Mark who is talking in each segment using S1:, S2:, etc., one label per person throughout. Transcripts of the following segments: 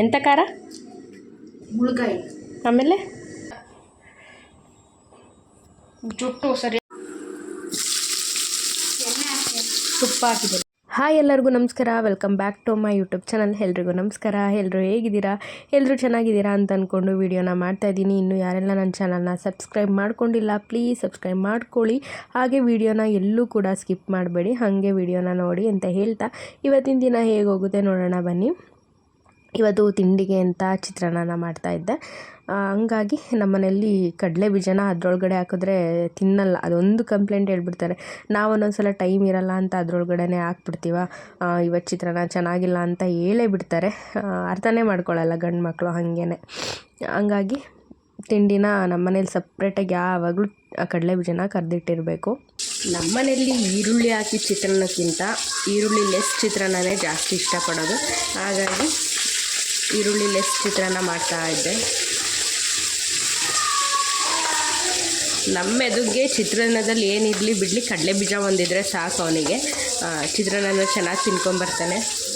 S1: ಎಂತ ಖಾರ?
S2: ಮುಳುಗಾಯಿ.
S1: ಆಮೇಲೆ?
S2: ಜುಟ್ಟು ಸರಿ.
S1: ತುಪ್ಪ ಹಾಕಿದೆ. ಹಾಯ್ ಎಲ್ಲರಿಗೂ ನಮಸ್ಕಾರ. Welcome back to my YouTube channel ಎಲ್ರಿಗೂ ನಮಸ್ಕಾರ. ಎಲ್ಲರೂ ಹೇಗಿದ್ದೀರಾ? ಎಲ್ಲರೂ ಚೆನ್ನಾಗಿದ್ದೀರಾ ಅಂತ ಅಂದ್ಕೊಂಡು ವೀಡಿಯೋನ ಮಾಡ್ತಾ ಇದ್ದೀನಿ. ಇನ್ನು ಯಾರೆಲ್ಲ ನನ್ನ ಚಾನಲ್ನ ಸಬ್ಸ್ಕ್ರೈಬ್ ಮಾಡ್ಕೊಂಡಿಲ್ಲ ಪ್ಲೀಸ್ ಸಬ್ಸ್ಕ್ರೈಬ್ ಮಾಡ್ಕೊಳ್ಳಿ. ಹಾಗೆ ವೀಡಿಯೋನ ಎಲ್ಲೂ ಕೂಡ ಸ್ಕಿಪ್ ಮಾಡಬೇಡಿ. ಹಾಗೆ ವೀಡಿಯೋನ ನೋಡಿ ಅಂತ ಹೇಳ್ತಾ ಇವತ್ತಿನ ದಿನ ಹೇಗೆ ಹೋಗುತ್ತೆ ನೋಡೋಣ ಬನ್ನಿ. ಇವತ್ತು ತಿಂಡಿಗೆ ಅಂತ ಚಿತ್ರಾನ್ನ ಮಾಡ್ತಾ ಇದ್ದೆ. ಆ, ಹಂಗಾಗಿ ನಮ್ಮನೆಯಲ್ಲಿ ಕಡಲೆ ಬೀಜನ ಅದರೊಳಗಡೆ ಹಾಕಿದ್ರೆ ತಿನ್ನಲ್ಲ. ಅದೊಂದು ಕಂಪ್ಲೇಂಟ್ ಹೇಳ್ಬಿಡ್ತಾರೆ. ನಾವು ಒಂದೊಂದ್ಸಲ ಟೈಮ್ ಇರಲ್ಲ ಅಂತ ಅದರೊಳಗಡೆ ಹಾಕ್ಬಿಡ್ತೀವ. ಇವತ್ತು ಚಿತ್ರಾನ್ನ ಚೆನ್ನಾಗಿಲ್ಲ ಅಂತ ಹೇಳೇ ಬಿಡ್ತಾರೆ. ಅರ್ಥನೇ ಮಾಡ್ಕೊಳ್ಳಲ್ಲ ಗಂಡು ಮಕ್ಕಳು ಹಾಗೇನೆ. ಹಂಗಾಗಿ ತಿಂಡಿನ ನಮ್ಮನೇಲಿ ಸಪ್ರೇಟಾಗಿ ಯಾವಾಗಲೂ ಕಡಲೆ ಬೀಜನ ಕರೆದಿಟ್ಟಿರಬೇಕು. ನಮ್ಮನೆಯಲ್ಲಿ ಈರುಳ್ಳಿ ಹಾಕಿ ಚಿತ್ರಾನ್ನಕ್ಕಿಂತ ಈರುಳ್ಳಿ ಲೆಸ್ ಚಿತ್ರಾನ್ನನೇ ಜಾಸ್ತಿ ಇಷ್ಟಪಡೋದು. ಹಾಗಾಗಿ ಈರುಳ್ಳಿ ಲೆಸ್ ಚಿತ್ರಾನ್ನ ಮಾಡ್ತಾ ಇದ್ದೆ. ನಮ್ಮ ಎದುಗ್ಗೆ ಚಿತ್ರಾನ್ನದಲ್ಲಿ ಏನಿರಲಿ ಬಿಡಲಿ, ಕಡಲೆ ಬೀಜ ಒಂದಿದ್ರೆ ಸಾಕು ಅವನಿಗೆ. ಚಿತ್ರಾನ್ನ ಚೆನ್ನಾಗಿ ತಿನ್ಕೊಂಬರ್ತಾನೆ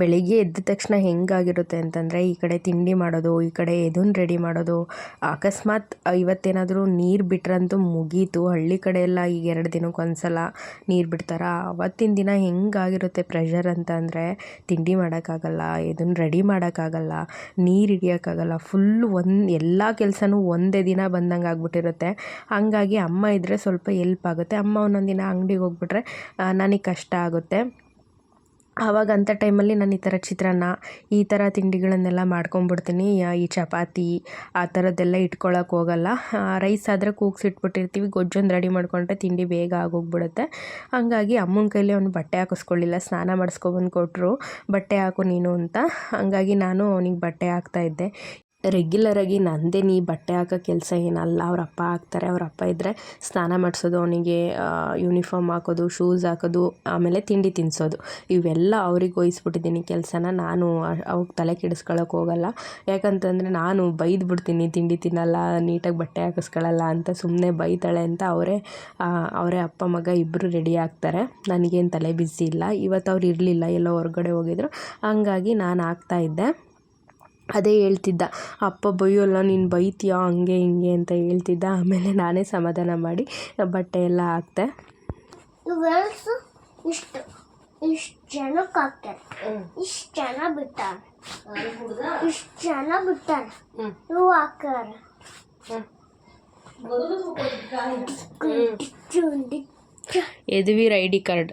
S1: ಬೆಳಿಗ್ಗೆ ಎದ್ದ ತಕ್ಷಣ ಹೆಂಗಾಗಿರುತ್ತೆ ಅಂತಂದರೆ ಈ ಕಡೆ ತಿಂಡಿ ಮಾಡೋದು, ಈ ಕಡೆ ಇದನ್ನ ರೆಡಿ ಮಾಡೋದು. ಅಕಸ್ಮಾತ್ ಇವತ್ತೇನಾದರೂ ನೀರು ಬಿಟ್ರಂತೂ ಮುಗೀತು. ಹಳ್ಳಿ ಕಡೆ ಎಲ್ಲ ಈಗ ಎರಡು ದಿನಕ್ಕೆ ಒಂದ್ಸಲ ನೀರು ಬಿಡ್ತಾರ? ಅವತ್ತಿನ ದಿನ ಹೆಂಗಾಗಿರುತ್ತೆ ಪ್ರೆಷರ್ ಅಂತ ಅಂದರೆ ತಿಂಡಿ ಮಾಡೋಕ್ಕಾಗಲ್ಲ, ಎದುನ್ ರೆಡಿ ಮಾಡೋಕ್ಕಾಗಲ್ಲ, ನೀರು ಹಿಡಿಯೋಕ್ಕಾಗಲ್ಲ. ಫುಲ್ಲು ಒಂದು ಎಲ್ಲ ಕೆಲಸನೂ ಒಂದೇ ದಿನ ಬಂದಂಗೆ ಆಗ್ಬಿಟ್ಟಿರುತ್ತೆ. ಹಾಗಾಗಿ ಅಮ್ಮ ಇದ್ದರೆ ಸ್ವಲ್ಪ ಎಲ್ಪ್ ಆಗುತ್ತೆ. ಅಮ್ಮ ಒಂದೊಂದು ದಿನ ಅಂಗಡಿಗೆ ಹೋಗ್ಬಿಟ್ರೆ ನನಗೆ ಕಷ್ಟ ಆಗುತ್ತೆ. ಆವಾಗ ಅಂಥ ಟೈಮಲ್ಲಿ ನಾನು ಈ ಥರ ಚಿತ್ರಾನ್ನ, ಈ ಥರ ತಿಂಡಿಗಳನ್ನೆಲ್ಲ ಮಾಡ್ಕೊಂಬಿಡ್ತೀನಿ. ಈ ಚಪಾತಿ, ಆ ಥರದ್ದೆಲ್ಲ ಇಟ್ಕೊಳಕ್ಕೆ ಹೋಗಲ್ಲ. ರೈಸ್ ಆದರೆ ಕೂಗ್ಸಿಟ್ಬಿಟ್ಟಿರ್ತೀವಿ. ಗೊಜ್ಜೊಂದು ರೆಡಿ ಮಾಡ್ಕೊಂಡ್ರೆ ತಿಂಡಿ ಬೇಗ ಆಗೋಗ್ಬಿಡುತ್ತೆ. ಹಂಗಾಗಿ ಅಮ್ಮನ ಕೈಲಿ ಅವ್ನು ಬಟ್ಟೆ ಹಾಕಿಸ್ಕೊಳ್ಳಿಲ್ಲ. ಸ್ನಾನ ಮಾಡಿಸ್ಕೊಬಂದು ಕೊಟ್ಟರು ಬಟ್ಟೆ ಹಾಕು ನೀನು ಅಂತ. ಹಂಗಾಗಿ ನಾನು ಅವನಿಗೆ ಬಟ್ಟೆ ಹಾಕ್ತಾಯಿದ್ದೆ ರೆಗ್ಯುಲರಾಗಿ ನೀ ಬಟ್ಟೆ ಹಾಕೋ ಕೆಲಸ ಏನಲ್ಲ, ಅವ್ರ ಅಪ್ಪ ಹಾಕ್ತಾರೆ, ಅವ್ರ ಅಪ್ಪ ಇದ್ದರೆ ಸ್ನಾನ ಮಾಡಿಸೋದು, ಅವನಿಗೆ ಯೂನಿಫಾರ್ಮ್ ಹಾಕೋದು ಶೂಸ್ ಹಾಕೋದು, ಆಮೇಲೆ ತಿಂಡಿ ತಿನ್ನಿಸೋದು ಇವೆಲ್ಲ ಅವ್ರಿಗೆ ವಹಿಸ್ಬಿಟ್ಟಿದ್ದೀನಿ ಕೆಲಸನ. ನಾನು ಅವ್ಗೆ ತಲೆ ಕೆಡಿಸ್ಕೊಳಕ್ಕೆ ಹೋಗಲ್ಲ. ಯಾಕಂತಂದರೆ ನಾನು ಬೈದು ಬಿಡ್ತೀನಿ ತಿಂಡಿ ತಿನ್ನಲ್ಲ, ನೀಟಾಗಿ ಬಟ್ಟೆ ಹಾಕಿಸ್ಕೊಳ್ಳಲ್ಲ ಅಂತ ಸುಮ್ಮನೆ ಬೈತಾಳೆ ಅಂತ ಅವರೇ ಅವರೇ ಅಪ್ಪ, ಮಗ ಇಬ್ಬರು ರೆಡಿ ಆಗ್ತಾರೆ. ನನಗೇನು ತಲೆ ಬಿಸಿ ಇಲ್ಲ. ಇವತ್ತು ಅವ್ರು ಇರಲಿಲ್ಲ, ಎಲ್ಲೋ ಹೊರಗಡೆ ಹೋಗಿದ್ರು. ಹಂಗಾಗಿ ನಾನು ಆಗ್ತಾಯಿದ್ದೆ ಅದೇ ಹೇಳ್ತಿದ್ದ ಅಪ್ಪ ಬೈಯೋಲ್ಲ ನೀನು ಬೈತೀಯಾ ಹಂಗೆ ಹಿಂಗೆ ಅಂತ ಹೇಳ್ತಿದ್ದ. ಆಮೇಲೆ ನಾನೇ ಸಮಾಧಾನ ಮಾಡಿ ಬಟ್ಟೆ ಎಲ್ಲ ಹಾಕ್ತೆ
S3: ಇವೆಲ್ಸು ಇಷ್ಟು ಇಷ್ಟು ಜನಕ್ಕೆ ಹಾಕ್ತಾರೆ. ಇಷ್ಟು ಜನ ಬಿಟ್ಟಾರೆ ಇಷ್ಟು ಜನ ಬಿಟ್ಟಾರೆ ಇವು ಹಾಕ್ತಾರೆ.
S1: Yaduveer I D card.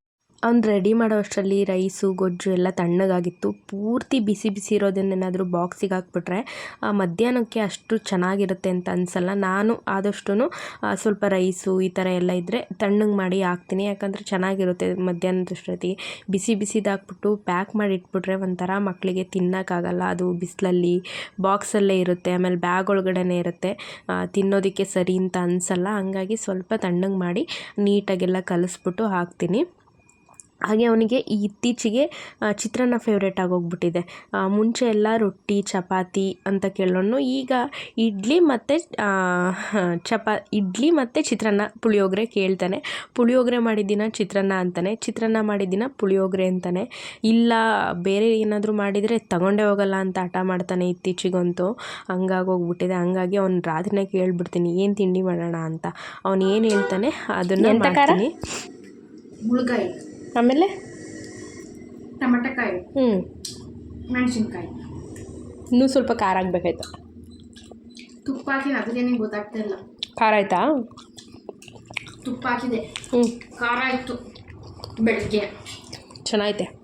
S1: ಅವ್ನು ರೆಡಿ ಮಾಡೋ ಅಷ್ಟರಲ್ಲಿ ರೈಸು ಗೊಜ್ಜು ಎಲ್ಲ ತಣ್ಣಗಾಗಿತ್ತು. ಪೂರ್ತಿ ಬಿಸಿ ಬಿಸಿ ಇರೋದನ್ನೇನಾದರೂ ಬಾಕ್ಸಿಗೆ ಹಾಕ್ಬಿಟ್ರೆ ಮಧ್ಯಾಹ್ನಕ್ಕೆ ಅಷ್ಟು ಚೆನ್ನಾಗಿರುತ್ತೆ ಅಂತ ಅನಿಸಲ್ಲ. ನಾನು ಆದಷ್ಟು ಸ್ವಲ್ಪ ರೈಸು ಈ ಥರ ಎಲ್ಲ ಇದ್ದರೆ ತಣ್ಣಗೆ ಮಾಡಿ ಹಾಕ್ತೀನಿ. ಯಾಕಂದರೆ ಚೆನ್ನಾಗಿರುತ್ತೆ ಮಧ್ಯಾಹ್ನದಷ್ಟೊತ್ತಿಗೆ ಬಿಸಿ ಬಿಸಿದು ಹಾಕ್ಬಿಟ್ಟು ಪ್ಯಾಕ್ ಮಾಡಿ ಇಟ್ಬಿಟ್ರೆ ಒಂಥರ ಮಕ್ಕಳಿಗೆ ತಿನ್ನೋಕ್ಕಾಗಲ್ಲ. ಅದು ಬಿಸಿಲಲ್ಲಿ ಬಾಕ್ಸಲ್ಲೇ ಇರುತ್ತೆ, ಆಮೇಲೆ ಬ್ಯಾಗ್ ಒಳಗಡೆನೇ ಇರುತ್ತೆ. ತಿನ್ನೋದಕ್ಕೆ ಸರಿ ಅಂತ ಅನಿಸಲ್ಲ. ಹಂಗಾಗಿ ಸ್ವಲ್ಪ ತಣ್ಣಗೆ ಮಾಡಿ ನೀಟಾಗೆಲ್ಲ ಕಲಿಸ್ಬಿಟ್ಟು ಹಾಕ್ತೀನಿ. ಹಾಗೆ ಅವನಿಗೆ ಈ ಇತ್ತೀಚೆಗೆ ಚಿತ್ರಾನ್ನ ಫೇವ್ರೇಟ್ ಆಗೋಗ್ಬಿಟ್ಟಿದೆ. ಮುಂಚೆ ಎಲ್ಲ ರೊಟ್ಟಿ ಚಪಾತಿ ಅಂತ ಕೇಳೋನು ಈಗ ಇಡ್ಲಿ ಮತ್ತು ಚಪಾ ಇಡ್ಲಿ ಮತ್ತು ಚಿತ್ರಾನ್ನ ಪುಳಿಯೋಗರೆ ಕೇಳ್ತಾನೆ. ಪುಳಿಯೋಗರೆ ಮಾಡಿದ್ದಿನ ಚಿತ್ರಾನ್ನ ಅಂತಾನೆ ಚಿತ್ರಾನ್ನ ಮಾಡಿದ್ದಿನ ಪುಳಿಯೋಗರೆ ಅಂತಾನೆ. ಇಲ್ಲ ಬೇರೆ ಏನಾದರೂ ಮಾಡಿದರೆ ತಗೊಂಡೇ ಹೋಗಲ್ಲ ಅಂತ ಹಠ ಮಾಡ್ತಾನೆ ಇತ್ತೀಚೆಗಂತೂ. ಹಂಗಾಗೋಗ್ಬಿಟ್ಟಿದೆ. ಹಂಗಾಗಿ ಅವ್ನು ರಾತ್ರಿನೇ ಕೇಳ್ಬಿಡ್ತೀನಿ ಏನು ತಿಂಡಿ ಮಾಡೋಣ ಅಂತ. ಅವನು ಏನು ಹೇಳ್ತಾನೆ ಅದನ್ನು ಮಾಡ್ತೀನಿ.
S2: ಮುಳ್ಗಾಯಿ.
S1: ಆಮೇಲೆ?
S2: ಟಮಟಕಾಯಿ.
S1: ಹ್ಞೂ
S2: ಮೆಣಸಿನ್ಕಾಯಿ.
S1: ಇನ್ನೂ ಸ್ವಲ್ಪ ಖಾರ ಆಗಬೇಕಾಯ್ತು.
S2: ತುಪ್ಪ ಹಾಕಿದೆ ಅದಕ್ಕೇನೆ ಗೊತ್ತಾಗ್ತಾ ಇಲ್ಲ.
S1: ಖಾರ ಆಯ್ತಾ?
S2: ತುಪ್ಪ ಹಾಕಿದೆ.
S1: ಹ್ಞೂ
S2: ಖಾರ ಆಯಿತು. ಬೆಳಗ್ಗೆ.
S1: ಚೆನ್ನಾಗೈತೆ.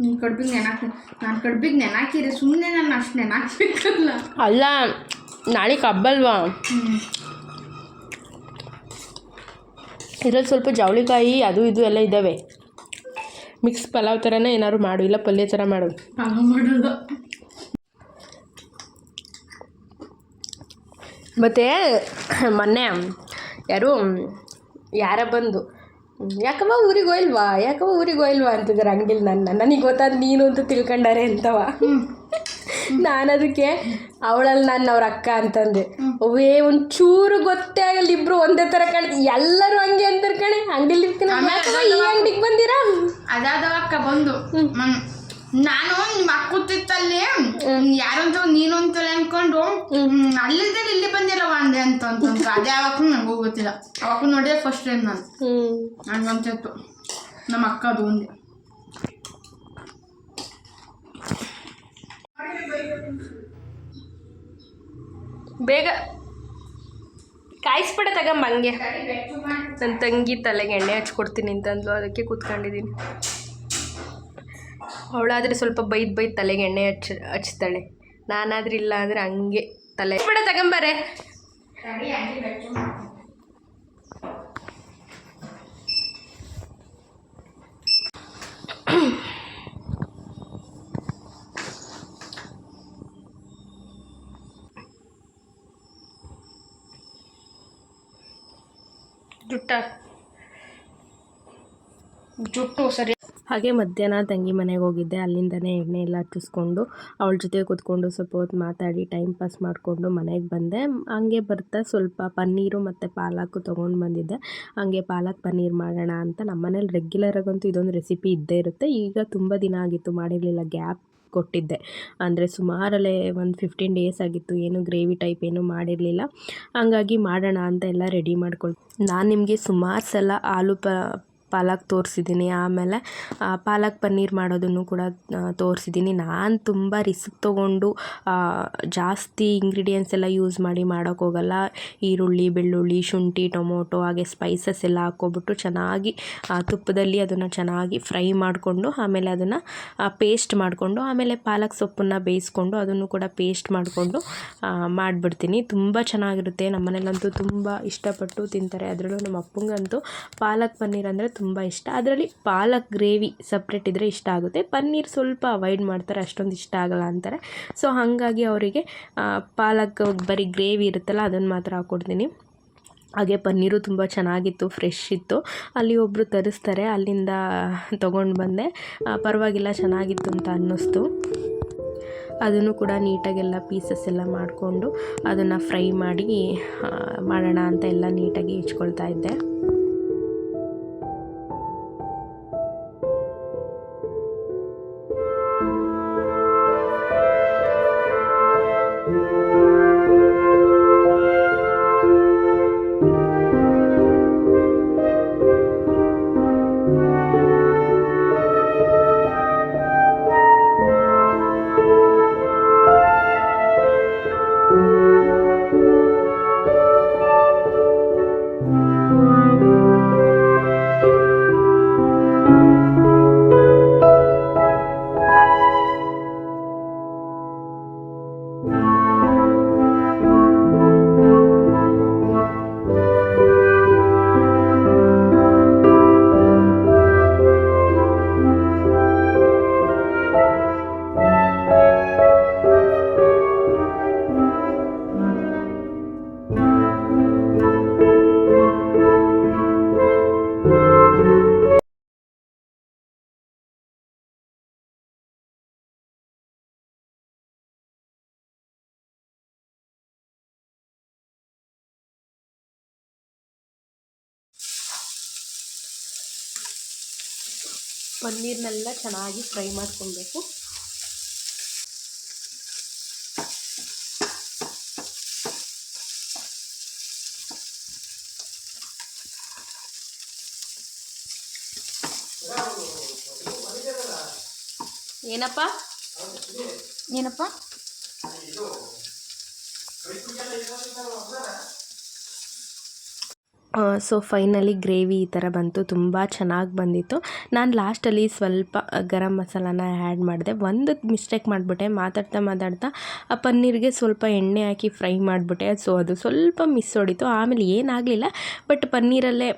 S2: ನೀನು ಕಡ್ಬಿಗೆ ನೆನಾಕಿ ನಾನು ಕಡ್ಬಿಗೆ ನೆನಾಕಿರಿ ಸುಮ್ಮನೆ ನಾನು ಅಷ್ಟು ನೆನಾಕ್ಬೇಕಲ್ಲ
S1: ಅಲ್ಲ ನಾಳೆ ಹಬ್ಬಲ್ವಾ
S2: ಹ್ಞೂ
S1: ಇದ್ರಲ್ಲಿ ಸ್ವಲ್ಪ ಜವಳಿಕಾಯಿ ಅದು ಇದು ಎಲ್ಲ ಇದ್ದಾವೆ. ಮಿಕ್ಸ್ ಪಲಾವ್ ಥರನೇ ಏನಾದ್ರು ಮಾಡು ಇಲ್ಲ ಪಲ್ಯ ಥರ ಮಾಡು. ಮತ್ತು ಮೊನ್ನೆ ಯಾರು ಯಾರ ಬಂದು ಯಾಕಮ್ಮ ಊರಿಗೆ ಹೋಯ್ಲ್ವಾ ಯಾಕಮ್ಮ ಊರಿಗೆ ಹೋಯ್ಲ್ವಾ ಅಂತಿದ್ದಾರೆ ಅಂಗಡಿಲಿ ನನ್ನ ನನಗೆ ಗೊತ್ತಾದ ನೀನು ಅಂತ ತಿಳ್ಕೊಂಡಾರೆ ಅಂತವ. ನಾನು ಅದಕ್ಕೆ ಅವಳಲ್ಲಿ ನಾನು ಅವ್ರ ಅಕ್ಕ ಅಂತಂದೆ. ಅವೇ ಒಂಚೂರು ಗೊತ್ತೇ ಆಗಲ್ಲ ಇಬ್ರು ಒಂದೇ ತರ ಕಾಣ್ತಿ. ಎಲ್ಲರೂ ಹಂಗೆ ಅಂತಾರೆ ಕಣೆ. ಅಂಗಡಿಲಿ ಇರ್ತೀನಿ ಈ ಅಂಗಡಿಗೆ ಬಂದಿರಾ?
S2: ಅದಾದ ಅಕ್ಕ ಬಂದು. ಹ್ಮ್. ನಾನು ನಿಮ್ಮ ಅಕ್ಕ ಕೂತಿತ್ತಲ್ಲಿ ಯಾರು ಅಂತ ನೀನು ಅಂತಲ್ಲ ಅನ್ಕೊಂಡು ಹ್ಮ್, ಅಲ್ಲಿಂದ ಇಲ್ಲಿ ಬಂದಿರವ ಅಂದೆ ಅಂತ ಅಂತ ಅದೇ ಯಾವಾಗ ನಂಗೂ ಗೊತ್ತಿಲ್ಲ. ಅವಾಗ ನೋಡಿದೆ ಫಸ್ಟ್ ಟೈಮ್ ನಾನು.
S1: ಹ್ಞೂ
S2: ಹಂಗಂತಿತ್ತು ನಮ್ಮ ಅಕ್ಕ ಅದು ಒಂದೇ.
S1: ಬೇಗ ಕಾಯಿಸ್ಬಿಡ ತಗೊಂಬ ಹಂಗೆ. ನನ್ನ ತಂಗಿ ತಲೆಗೆ ಎಣ್ಣೆ ಹಚ್ಕೊಡ್ತೀನಿ ಅಂತಂದ್ಲು, ಅದಕ್ಕೆ ಕೂತ್ಕೊಂಡಿದ್ದೀನಿ. ಅವಳಾದರೆ ಸ್ವಲ್ಪ ಬೈದು ಬೈದು ತಲೆಗೆ ಎಣ್ಣೆ ಹಚ್ಚ, ಹಚ್ತಾಳೆ. ನಾನಾದ್ರೆ ಇಲ್ಲ ಅಂದರೆ ಹಂಗೆ ತಲೆ ಬಿಡ ತಗೊಂಬಾರೆ ಜುಟ್ಟ.
S2: ಜುಟ್ಟು, ಸರಿ.
S1: ಹಾಗೆ ಮಧ್ಯಾಹ್ನ ತಂಗಿ ಮನೆಗೆ ಹೋಗಿದ್ದೆ. ಅಲ್ಲಿಂದನೇ ಎಣ್ಣೆ ಎಲ್ಲ ಹಚ್ಚಿಸ್ಕೊಂಡು ಅವಳ ಜೊತೆ ಕೂತ್ಕೊಂಡು ಸ್ವಲ್ಪ ಹೊತ್ತು ಮಾತಾಡಿ ಟೈಮ್ ಪಾಸ್ ಮಾಡಿಕೊಂಡು ಮನೆಗೆ ಬಂದೆ. ಹಂಗೆ ಬರ್ತಾ ಸ್ವಲ್ಪ ಪನ್ನೀರು ಮತ್ತು ಪಾಲಕ್ ತೊಗೊಂಡು ಬಂದಿದ್ದೆ. ಹಂಗೆ ಪಾಲಕ್ ಪನ್ನೀರ್ ಮಾಡೋಣ ಅಂತ ನಮ್ಮ ಮನೇಲಿ ರೆಗ್ಯುಲರಾಗಂತೂ ಇದೊಂದು ರೆಸಿಪಿ ಇದ್ದೇ ಇರುತ್ತೆ. ಈಗ ತುಂಬ ದಿನ ಆಗಿತ್ತು, ಮಾಡಿರಲಿಲ್ಲ. ಗ್ಯಾಪ್ ಕೊಟ್ಟಿದ್ದೆ. ಅಂದರೆ ಸುಮಾರಲ್ಲೇ ಒಂದು ಫಿಫ್ಟೀನ್ ಡೇಸ್ ಆಗಿತ್ತು, ಏನು ಗ್ರೇವಿ ಟೈಪ್ ಏನು ಮಾಡಿರಲಿಲ್ಲ. ಹಂಗಾಗಿ ಮಾಡೋಣ ಅಂತ ಎಲ್ಲ ರೆಡಿ ಮಾಡ್ಕೊಳ್ ನಾನು ನಿಮಗೆ ಸುಮಾರು ಸಲ ಆಲೂ ಪ ಪಾಲಕ್ ತೋರಿಸಿದ್ದೀನಿ ಆಮೇಲೆ ಪಾಲಕ್ ಪನ್ನೀರ್ ಮಾಡೋದನ್ನು ಕೂಡ ತೋರಿಸಿದ್ದೀನಿ. ನಾನು ತುಂಬ ರಿಸ್ಕ್ ತೊಗೊಂಡು ಜಾಸ್ತಿ ಇಂಗ್ರೀಡಿಯೆಂಟ್ಸ್ ಎಲ್ಲ ಯೂಸ್ ಮಾಡಿ ಮಾಡೋಕ್ಕೋಗಲ್ಲ ಈರುಳ್ಳಿ, ಬೆಳ್ಳುಳ್ಳಿ, ಶುಂಠಿ, ಟೊಮೊಟೊ, ಹಾಗೆ ಸ್ಪೈಸಸ್ ಎಲ್ಲ ಹಾಕ್ಕೊಬಿಟ್ಟು ಚೆನ್ನಾಗಿ ತುಪ್ಪದಲ್ಲಿ ಅದನ್ನು ಚೆನ್ನಾಗಿ ಫ್ರೈ ಮಾಡಿಕೊಂಡು, ಆಮೇಲೆ ಅದನ್ನು ಪೇಸ್ಟ್ ಮಾಡಿಕೊಂಡು, ಆಮೇಲೆ ಪಾಲಕ್ ಸೊಪ್ಪನ್ನು ಬೇಯಿಸ್ಕೊಂಡು ಅದನ್ನು ಕೂಡ ಪೇಸ್ಟ್ ಮಾಡಿಕೊಂಡು ಮಾಡಿಬಿಡ್ತೀನಿ. ತುಂಬ ಚೆನ್ನಾಗಿರುತ್ತೆ. ನಮ್ಮ ಮನೇಲಂತೂ ತುಂಬ ಇಷ್ಟಪಟ್ಟು ತಿಂತಾರೆ. ಅದರಲ್ಲೂ ನಮ್ಮ ಅಪ್ಪಂಗಂತೂ ಪಾಲಕ್ ಪನ್ನೀರ್ ಅಂದರೆ ತುಂಬ ಇಷ್ಟ. ಅದರಲ್ಲಿ ಪಾಲಕ್ ಗ್ರೇವಿ ಸಪ್ರೇಟ್ ಇದ್ದರೆ ಇಷ್ಟ ಆಗುತ್ತೆ. ಪನ್ನೀರ್ ಸ್ವಲ್ಪ ಅವಾಯ್ಡ್ ಮಾಡ್ತಾರೆ, ಅಷ್ಟೊಂದು ಇಷ್ಟ ಆಗಲ್ಲ ಅಂತಾರೆ. ಸೊ ಹಾಗಾಗಿ ಅವರಿಗೆ ಪಾಲಕ್ ಬರೀ ಗ್ರೇವಿ ಇರುತ್ತಲ್ಲ ಅದನ್ನು ಮಾತ್ರ ಹಾಕ್ಕೊಡ್ತೀನಿ ಹಾಗೆ ಪನ್ನೀರು ತುಂಬ ಚೆನ್ನಾಗಿತ್ತು ಫ್ರೆಶ್ ಇತ್ತು. ಅಲ್ಲಿ ಒಬ್ಬರು ತರಿಸ್ತಾರೆ, ಅಲ್ಲಿಂದ ತೊಗೊಂಡು ಬಂದೆ. ಪರವಾಗಿಲ್ಲ, ಚೆನ್ನಾಗಿತ್ತು ಅಂತ ಅನ್ನಿಸ್ತು. ಅದನ್ನು ಕೂಡ ನೀಟಾಗೆಲ್ಲ ಪೀಸಸ್ ಎಲ್ಲ ಮಾಡಿಕೊಂಡು ಅದನ್ನು ಫ್ರೈ ಮಾಡಿ ಮಾಡೋಣ ಅಂತ ಎಲ್ಲ ನೀಟಾಗಿ ಇಚ್ಕೊಳ್ತಾ ಇದ್ದೆ. ಪನ್ನೀರ್ನೆಲ್ಲ ಚೆನ್ನಾಗಿ ಫ್ರೈ ಮಾಡ್ಕೊಬೇಕು. ಏನಪ್ಪ?
S2: ಏನಪ್ಪ?
S1: ಸೊ ಫೈನಲಿ ಗ್ರೇವಿ ಈ ಥರ ಬಂತು, ತುಂಬ ಚೆನ್ನಾಗಿ ಬಂದಿತ್ತು. ನಾನು ಲಾಸ್ಟಲ್ಲಿ ಸ್ವಲ್ಪ ಗರಂ ಮಸಾಲಾನ ಆ್ಯಡ್ ಮಾಡಿದೆ. ಒಂದು ಮಿಸ್ಟೇಕ್ ಮಾಡಿಬಿಟ್ಟೆ, ಮಾತಾಡ್ತಾ ಮಾತಾಡ್ತಾ, ಆ, ಪನ್ನೀರಿಗೆ ಸ್ವಲ್ಪ ಎಣ್ಣೆ ಹಾಕಿ ಫ್ರೈ ಮಾಡಿಬಿಟ್ಟೆ. ಸೊ ಅದು ಸ್ವಲ್ಪ ಮಿಸ್ ಹೊಡಿತು. ಆಮೇಲೆ ಏನಾಗಲಿಲ್ಲ ಬಟ್ ಪನ್ನೀರಲ್ಲೇ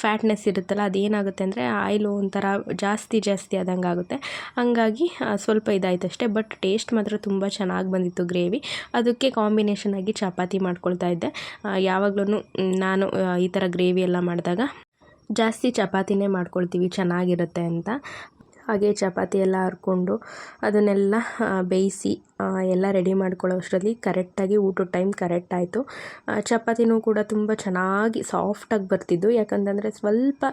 S1: ಫ್ಯಾಟ್ನೆಸ್ ಇರುತ್ತಲ್ಲ, ಅದೇನಾಗುತ್ತೆ ಅಂದರೆ ಆಯಿಲು ಒಂಥರ ಜಾಸ್ತಿ ಜಾಸ್ತಿ ಆದಂಗೆ ಆಗುತ್ತೆ. ಹಂಗಾಗಿ ಸ್ವಲ್ಪ ಇದಾಯ್ತು ಅಷ್ಟೇ. ಬಟ್ ಟೇಸ್ಟ್ ಮಾತ್ರ ತುಂಬ ಚೆನ್ನಾಗಿ ಬಂದಿತ್ತು ಗ್ರೇವಿ ಅದಕ್ಕೆ ಕಾಂಬಿನೇಷನ್ ಆಗಿ ಚಪಾತಿ ಮಾಡ್ಕೊಳ್ತಾ ಇದ್ದೆ. ಯಾವಾಗಲೂ ನಾನು ಈ ಥರ ಗ್ರೇವಿ ಎಲ್ಲ ಮಾಡಿದಾಗ ಜಾಸ್ತಿ ಚಪಾತಿನೇ ಮಾಡ್ಕೊಳ್ತೀವಿ, ಚೆನ್ನಾಗಿರುತ್ತೆ ಅಂತ. ಹಾಗೆ ಚಪಾತಿ ಎಲ್ಲ ಹರ್ಕೊಂಡು ಅದನ್ನೆಲ್ಲ ಬೇಯಿಸಿ ಎಲ್ಲ ರೆಡಿ ಮಾಡ್ಕೊಳ್ಳೋ ಅಷ್ಟರಲ್ಲಿ ಕರೆಕ್ಟಾಗಿ ಊಟದ ಟೈಮ್ ಕರೆಕ್ಟ್ ಆಯಿತು. ಚಪಾತಿನೂ ಕೂಡ ತುಂಬ ಚೆನ್ನಾಗಿ ಸಾಫ್ಟಾಗಿ ಬರ್ತಿದ್ದು ಯಾಕಂತಂದರೆ ಸ್ವಲ್ಪ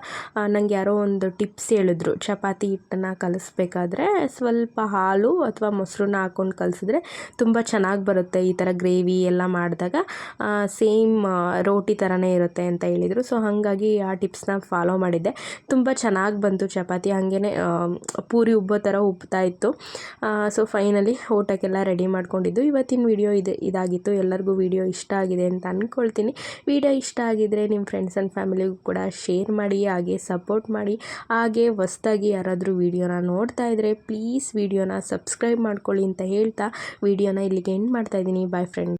S1: ನನಗೆ ಯಾರೋ ಒಂದು ಟಿಪ್ಸ್ ಹೇಳಿದ್ರು. ಚಪಾತಿ ಹಿಟ್ಟನ್ನು ಕಲಿಸ್ಬೇಕಾದ್ರೆ ಸ್ವಲ್ಪ ಹಾಲು ಅಥವಾ ಮೊಸರನ್ನ ಹಾಕ್ಕೊಂಡು ಕಲಿಸಿದ್ರೆ ತುಂಬ ಚೆನ್ನಾಗಿ ಬರುತ್ತೆ ಈ ಥರ ಗ್ರೇವಿ ಎಲ್ಲ ಮಾಡಿದಾಗ. ಸೇಮ್ ರೋಟಿ ಥರನೇ ಇರುತ್ತೆ ಅಂತ ಹೇಳಿದರು. ಸೊ ಹಾಗಾಗಿ ಆ ಟಿಪ್ಸ್ನ ಫಾಲೋ ಮಾಡಿದ್ದೆ. ತುಂಬ ಚೆನ್ನಾಗಿ ಬಂತು ಚಪಾತಿ. ಹಾಗೇ ಪೂರಿ ಉಬ್ಬೋ ಥರ ಉಬ್ತಾ ಇತ್ತು. ಸೊ ಫೈನಲಿ ಊಟಕ್ಕೆಲ್ಲ ರೆಡಿ ಮಾಡ್ಕೊಂಡಿದ್ದು. ಇವತ್ತಿನ ವಿಡಿಯೋ ಇದೆ, ಇದಾಗಿತ್ತು. ಎಲ್ಲರಿಗೂ ವಿಡಿಯೋ ಇಷ್ಟ ಆಗಿದೆ ಅಂತ ಅಂದ್ಕೊಳ್ತೀನಿ ವಿಡಿಯೋ ಇಷ್ಟ ಆಗಿದ್ದರೆ ನಿಮ್ಮ ಫ್ರೆಂಡ್ಸ್ ಆ್ಯಂಡ್ ಫ್ಯಾಮಿಲಿಗೂ ಕೂಡ ಶೇರ್ ಮಾಡಿ, ಹಾಗೆ ಸಪೋರ್ಟ್ ಮಾಡಿ. ಹಾಗೆ ಹೊಸ್ದಾಗಿ ಯಾರಾದರೂ ವಿಡಿಯೋನ ನೋಡ್ತಾ ಇದ್ದರೆ ಪ್ಲೀಸ್ ವಿಡಿಯೋನ ಸಬ್ಸ್ಕ್ರೈಬ್ ಮಾಡ್ಕೊಳ್ಳಿ ಅಂತ ಹೇಳ್ತಾ. ವಿಡಿಯೋನ ಇಲ್ಲಿಗೆ ಎಂಡ್ ಮಾಡ್ತಾ ಇದ್ದೀನಿ. Boy friend